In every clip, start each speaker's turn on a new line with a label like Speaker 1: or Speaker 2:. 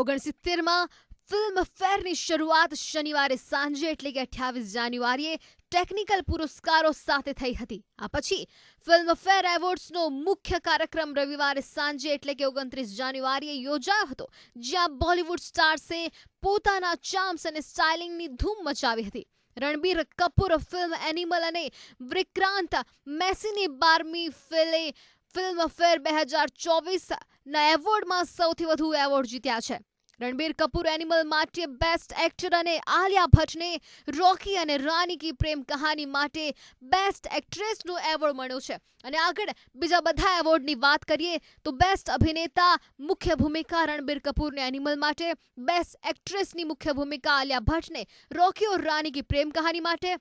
Speaker 1: ઓગણસિત્તેરમાં film ફેરની શરૂઆત શનિવારે સાંજે એટલે કે અઠ્યાવીસ જાન્યુઆરીએ ટેકનિકલ પુરસ્કારો સાથે થઈ હતી. આ પછી ફિલ્મ ફેર એવોર્ડ્સનો મુખ્ય કાર્યક્રમ રવિવારે સાંજે એટલે કે ઓગણત્રીસ જાન્યુઆરીએ યોજાયો હતો, જ્યાં બોલિવૂડ સ્ટાર્સે પોતાના ચાર્મ્સ અને સ્ટાઇલિંગની ધૂમ મચાવી હતી. રણબીર કપૂર ફિલ્મ એનિમલ અને વિક્રાંત મેસીની બારમી ફિલે ફિલ્મ ફેર બે હજાર ચોવીસના એવોર્ડમાં સૌથી વધુ એવોર્ડ જીત્યા છે. રણબીર કપૂર, એનિમલ માટે બેસ્ટ એક્ટર અને આલિયા ભટ્ટને રોકી અને રાની કી પ્રેમ કહાની માટે બેસ્ટ એક્ટ્રેસનો એવોર્ડ મળ્યો છે. અને આગળ બીજા બધા એવોર્ડની વાત કરીએ તો બેસ્ટ અભિનેતા મુખ્ય ભૂમિકા રણબીર કપૂરને એનિમલ માટે બેસ્ટ એક્ટ્રેસની મુખ્ય ભૂમિકા આલિયા ભટ્ટને રોકી ઓર રાની કી પ્રેમ કહાની માટે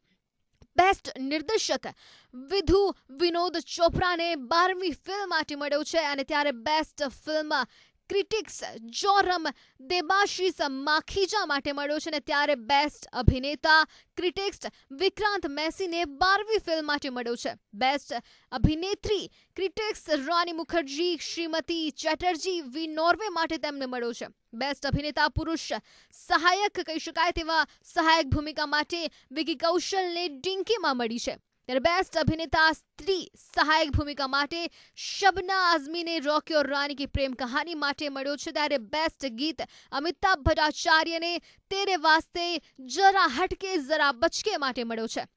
Speaker 1: બેસ્ટ નિર્દેશક વિધુ વિનોદ ચોપરાને બારમી ફિલ્મ માટે મળ્યો છે. અને ત્યારે best film critics Joram Debashish Makhija માટે મળ્યો છે અને ત્યારે બેસ્ટ અભિનેતા ક્રિટિક્સ વિક્રાંત મેસીને બારમી ફિલ્મ માટે મળ્યો છે. બેસ્ટ અભિનેત્રી critics Rani Mukherjee, Shrimati Chatterjee, V Norway માટે તેમને મળ્યો છે. બેસ્ટ અભિનેતા પુરુષ સહાયક કહી શકાય તેવા સહાયક ભૂમિકા માટે વિકી કૌશલને ડિંકીમાં મળી છે. ત્યારે બેસ્ટ અભિનેતા સ્ત્રી સહાયક ભૂમિકા માટે શબના આઝમીને રોકી ઓર રાની કી પ્રેમ કહાની માટે મળ્યો છે. ત્યારે બેસ્ટ ગીત અમિતાભ ભટ્ટાચાર્યને તેરે વાસ્તે જરા હટકે, જરા બચકે માટે મળ્યો છે.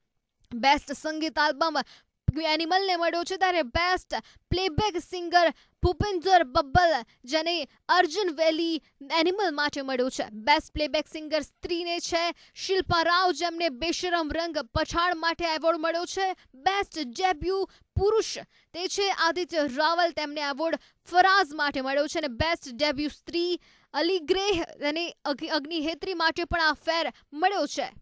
Speaker 1: બેસ્ટ સંગીત આલ્બમ એનિમલને મળ્યો છે ત્યારે best playback singer Bhupinder Babbal, જેને અર્જુન વેલી એનિમલ માટે મળ્યો છે. બેસ્ટ પ્લેબેક સિંગર સ્ત્રીને છે, શિલ્પા રાવ, જેમને બેશરમ રંગ પછાડ માટે એવોર્ડ મળ્યો છે. બેસ્ટ ડેબ્યુ પુરુષ, તે છે આદિત્ય રાવલ, તેમને એવોર્ડ ફરાઝ માટે મળ્યો છે. અને બેસ્ટ ડેબ્યુ સ્ત્રી અલી ગ્રેહ અને અગ્નિહેત્રી માટે પણ આ ફેર મળ્યો છે.